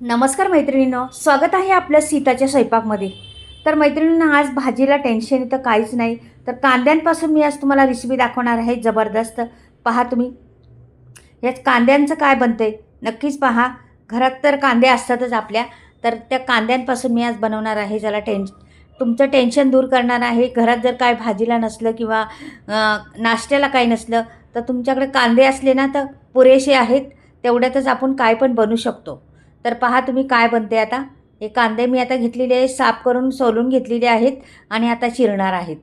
नमस्कार मैत्रिणींनो स्वागत आहे आपल्या सीताच्या स्वयंपाकमध्ये. तर मैत्रिणींना आज भाजीला टेन्शन इथं काहीच नाही. तर कांद्यांपासून मी आज तुम्हाला रेसिपी दाखवणार आहे जबरदस्त. पहा तुम्ही. याच कांद्यांचं काय बनतं आहे नक्कीच पहा. घरात तर कांदे असतातच आपल्या. तर त्या कांद्यांपासून मी आज बनवणार आहे ज्याला टेन्श तुमचं टेन्शन दूर करणार आहे. घरात जर काय भाजीला नसलं किंवा नाश्त्याला काही नसलं तर तुमच्याकडे कांदे असले ना तर पुरेसे आहेत. तेवढ्यातच आपण काय पण बनवू शकतो. तर पहा तुम्ही काय बनते आता. हे कांदे मी आता घेतलेले आहे साफ करून सोलून घेतलेले आहेत आणि आता चिरणार आहेत.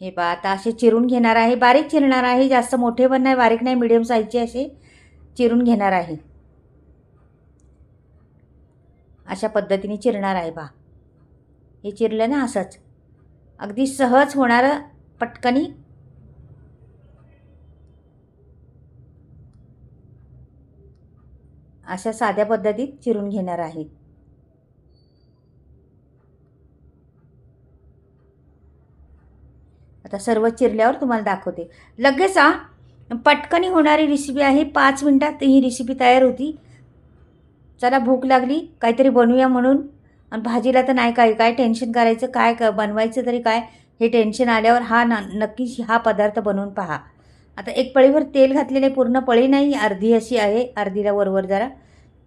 हे पहा आता असे चिरून घेणार आहे. बारीक चिरणार आहे जास्त मोठे पण नाही बारीक नाही मिडियम साईजचे असे चिरून घेणार आहे. अशा पद्धतीने चिरणार आहे पहा. हे चिरलं ना असंच. अगदी सहज होणारं पटकनी अशा साध्या पद्धतीत चिरून घेणार आहे. आता सर्व चिरल्यावर तुम्हाला दाखवते. लगेच हा पटकनी होणारी रेसिपी आहे. पाच मिनटात ही रेसिपी तयार होती. चला भूक लागली काहीतरी बनवूया म्हणून. आणि भाजीला तर नाही काय काय टेन्शन करायचं काय क बनवायचं तरी काय? हे टेन्शन आल्यावर हा न नक्कीच हा पदार्थ बनवून पहा. आता एक पळीवर तेल घातलेले पूर्ण पळी नाही अर्धी अशी आहे. अर्धीला वरवर जरा.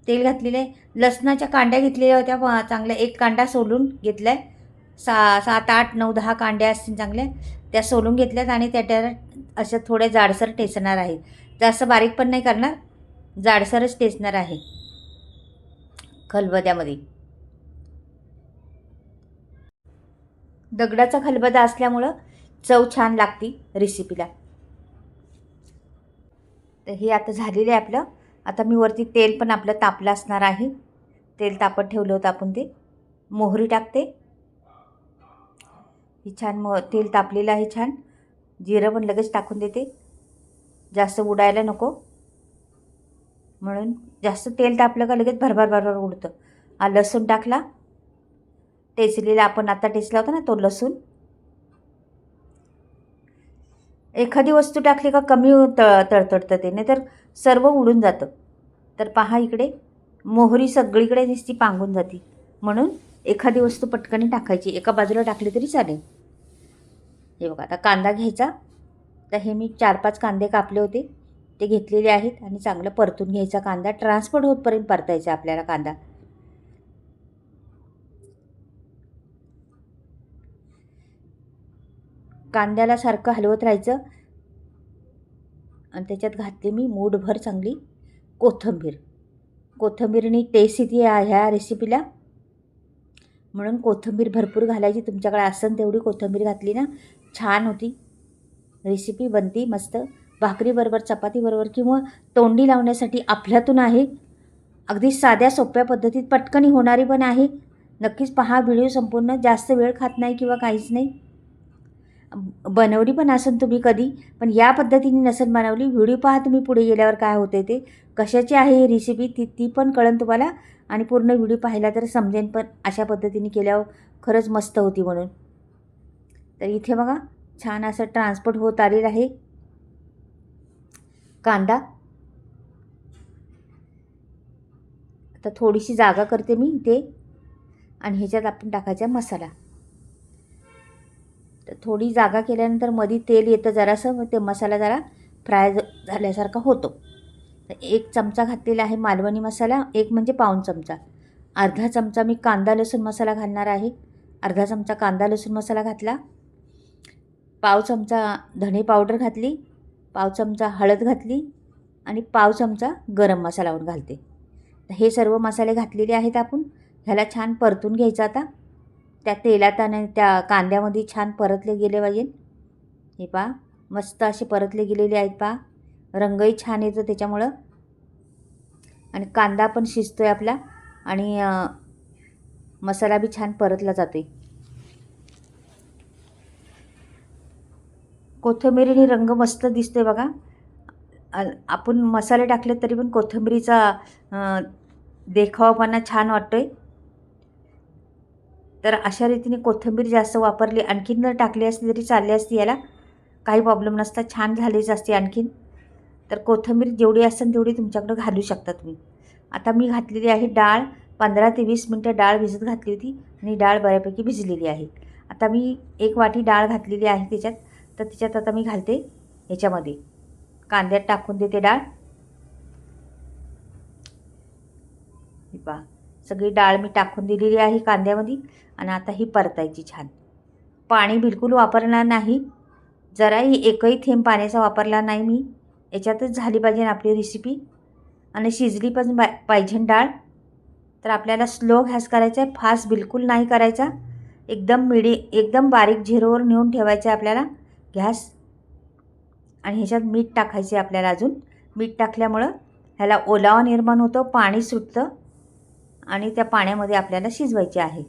तेल घातलेले लसणाच्या कांड्या घेतलेल्या होत्या चांगल्या. एक कांदा सोलून घेतला आहे सा सात आठ नऊ दहा कांड्या असतील चांगल्या. त्या सोलून घेतल्यात आणि त्या अशा थोड्या जाडसर टेचणार आहे. जास्त बारीक पण नाही करणार. जाडसरच टेचणार आहे. खलबद्यामध्ये दगडाचा खलबदा असल्यामुळं चव छान लागती रेसिपीला तर हे आता झालेलं आहे आपलं. आता मी वरती तेल पण आपलं तापलं असणार आहे. तेल तापत ठेवलं होतं आपण ते. मोहरी टाकते. ही छान मो तेल तापलेलं आहे छान. जिरं पण लगेच टाकून देते. जास्त उडायला नको. म्हणून जास्त तेल तापलं का लगेच भरभर भरभर उडतं. हा लसूण टाकला. टेचलेला आपण आता टेचला होता ना तो लसूण. एखादी वस्तू टाकली का कमी त तळतडतं ते नाही तर सर्व उडून जातं. तर पहा इकडे मोहरी सगळीकडे नुसती पांगून जाते. म्हणून एखादी वस्तू पटकन टाकायची. एका बाजूला टाकली तरी चालेल. हे बघा आता कांदा घ्यायचा. तर हे मी चार पाच कांदे कापले होते. ते घेतलेले आहेत आणि चांगलं परतून घ्यायचा कांदा. ट्रान्सफर होतपर्यंत परतायचा आपल्याला कांदा. कांद्याला सारखं हलवत राहायचं. आणि त्याच्यात घातली मी मूठभर चांगली कोथिंबीर. कोथिंबीरनी टेस्ट येते ह्या रेसिपीला म्हणून कोथिंबीर भरपूर घालायची. तुमच्याकडे असन तेवढी कोथिंबीर घातली ना छान होती. रेसिपी बनती मस्त. भाकरीबरोबर चपातीबरोबर किंवा तोंडी लावण्यासाठी आपल्यातून आहे. अगदी साध्या सोप्या पद्धतीत पटकनी होणारी पण आहे. नक्कीच पहा व्हिडिओ संपूर्ण जास्त वेळ खात नाही किंवा काहीच नाही. बनवली पण असेल तुम्ही कधी पण या पद्धतीने नसेल बनवली. व्हिडिओ पहा तुम्ही पुढे गेल्यावर काय होते ते. कशाची आहे ही रेसिपी ती ती पण कळेल तुम्हाला आणि पूर्ण व्हिडिओ पाहिला तर समजेन पण अशा पद्धतीने केल्यावर खरंच मस्त होती म्हणून. तर इथे बघा छान असं ट्रान्सपोर्ट होत आलेलं आहे. कांदा. आता थोडीशी जागा करते मी इथे. आणि ह्याच्यात आपण टाकायचा मसाला. तर थोडी जागा केल्यानंतरमध्ये तेल येतं जरासं ते मसाला जरा फ्राय झाल्यासारखा होतो. तर एक चमचा घातलेला आहे मालवणी मसाला एक म्हणजे पाऊण चमचा. अर्धा चमचा मी कांदा लसूण मसाला घालणार आहे. अर्धा चमचा कांदा लसूण मसाला घातला. पाव चमचा धणे पावडर घातली. पाव चमचा हळद घातली आणि पाव चमचा गरम मसाला घालते. हे सर्व मसाले घातलेले आहेत आपण. ह्याला छान परतून घ्यायचं आता. त्या तेलात आणि त्या कांद्यामध्ये छान परतले गेले पाहिजे हे पहा मस्त असे परतले गेलेले आहेत पहा. रंगही छान येतो त्याच्यामुळं. आणि कांदा पण शिजतो आहे आपला आणि मसाला बी छान परतला जातो आहे कोथिंबिरीने रंग मस्त दिसतोय बघा. आपण मसाले टाकले तरी पण कोथिंबिरीचा देखावापणा छान वाटतोय. तर अशा रीतीने कोथिंबीर जास्त वापरली आणखीन जर टाकली असती तरी चालली असती याला. काही प्रॉब्लेम नसता छान झालीच असते आणखीन. तर कोथिंबीर जेवढी असेल तेवढी तुमच्याकडं घालू शकता तुम्ही. आता मी घातलेली आहे डाळ पंधरा ते वीस मिनटं डाळ भिजत घातली होती आणि डाळ बऱ्यापैकी भिजलेली आहे. आता मी एक वाटी डाळ घातलेली आहे त्याच्यात तर त्याच्यात आता मी घालते याच्यामध्ये. कांद्यात टाकून देते डाळ ही पहा सगळी डाळ मी टाकून दिलेली आहे कांद्यामध्ये आणि आता ही परतायची छान. पाणी बिलकुल वापरणार नाही. जराही एकही थेंब पाण्याचा वापरला नाही मी. याच्यातच झाली पाहिजे आपली रेसिपी आणि शिजली पण बा पाहिजे डाळ. तर आपल्याला स्लो गॅस करायचा आहे फास्ट बिलकुल नाही करायचा. एकदम मिडी एकदम बारीक झिरोवर नेऊन ठेवायचं आहे आपल्याला गॅस आणि ह्याच्यात मीठ टाकायचे आपल्याला अजून. मीठ टाकल्यामुळं ह्याला ओलावा निर्माण होतो पाणी सुटतं. आणि त्या पाण्यामध्ये आपल्याला शिजवायचे आहे.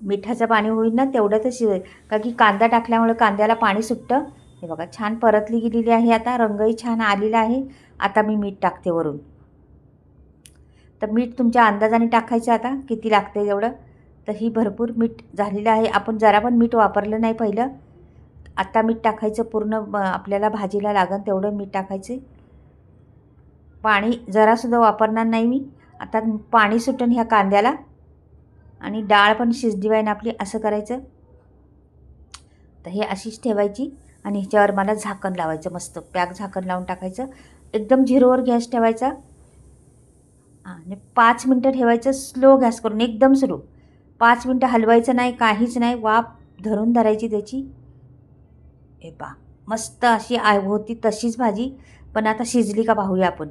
मिठाचं पाणी होईल ना तेवढ्यातच शिजवाय का की कांदा टाकल्यामुळे कांद्याला पाणी सुटतं. हे बघा छान परतली गेलेली आहे आता. रंगही छान आलेला आहे. आता मी मीठ टाकते वरून. तर मीठ तुमच्या अंदाजाने टाकायचं आता. किती लागते एवढं तर ही भरपूर मीठ झालेलं आहे. आपण जरा पण मीठ वापरलं नाही पहिलं. आत्ता मीठ टाकायचं पूर्ण आपल्याला भाजीला लागन तेवढं मीठ टाकायचं. पाणी जरासुद्धा वापरणार नाही मी. आता पाणी सुटेन ह्या कांद्याला. आणि डाळ पण शिजली आहे ना आपली असं करायचं. तर हे अशीच ठेवायची आणि ह्याच्यावर मला झाकण लावायचं मस्त. पॅक झाकण लावून टाकायचं. एकदम झिरोवर गॅस ठेवायचा. आणि पाच मिनटं ठेवायचं स्लो गॅस करून एकदम स्लो पाच मिनटं हलवायचं नाही काहीच नाही. वाफ धरून धरायची त्याची. हे पा मस्त अशी आय होती तशीच भाजी. पण आता शिजली का पाहूया आपण.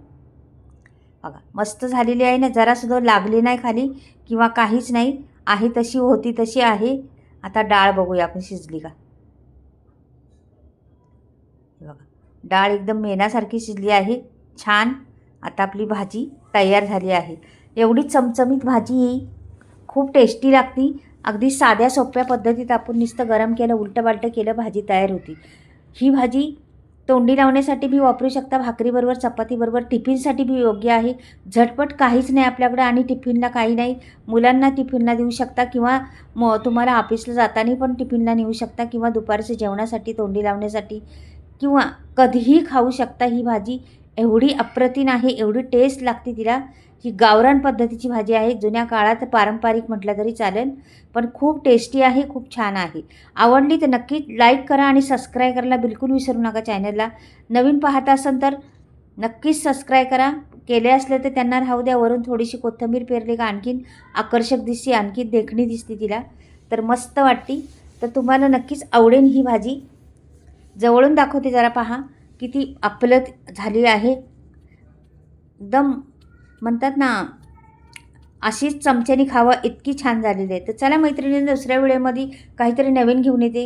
बघा मस्त झालेली आहे ना जरासुद्धा लागली नाही खाली किंवा काहीच नाही आहे तशी होती तशी आहे. आता डाळ बघूया आपण शिजली का. हे बघा डाळ एकदम मेणासारखी शिजली आहे छान. आता आपली भाजी तयार झाली आहे. एवढी चमचमीत भाजी ही खूप टेस्टी लागती. अगदी साध्या सोप्या पद्धतीत आपण नुसतं गरम केलं उलटं बालटं केलं भाजी तयार होती. ही भाजी तोंडी लावण्यासाठी बी वापरू शकता भाकरीबरोबर चपातीबरोबर टिफिनसाठी बी योग्य आहे. झटपट काहीच नाही आपल्याकडं आणि टिफिनला काही नाही. मुलांना टिफिनला देऊ शकता किंवा म तुम्हाला ऑफिसला जाताना पण टिफिनला नेऊ शकता किंवा दुपारच्या जेवणासाठी तोंडी लावण्यासाठी किंवा कधीही खाऊ शकता ही भाजी. एवढी अप्रतिम आहे एवढी टेस्ट लागते तिला. ही गावरान पद्धतीची भाजी आहे जुन्या काळात पारंपरिक म्हटलं तरी चालेल पण खूप टेस्टी आहे खूप छान आहे. आवडली तर नक्की लाईक करा आणि सबस्क्राईब करायला बिलकुल विसरू नका चॅनलला नवीन पाहत असाल तर नक्कीच सबस्क्राईब करा. केले असले तर त्यांना राहू द्या वरून थोडीशी कोथिंबीर पेरली का आणखीन आकर्षक दिसते आणखी देखणी दिसते तिला. तर मस्त वाटते तर तुम्हाला नक्कीच आवडेल ही भाजी. जवळून दाखवते जरा पहा. किती आपलत झाली आहे. एकदम म्हणतात ना अशीच चमच्याने खावं इतकी छान झालेली आहे. तर चला मैत्रिणींनी दुसऱ्या वेळेमध्ये काहीतरी नवीन घेऊन येते.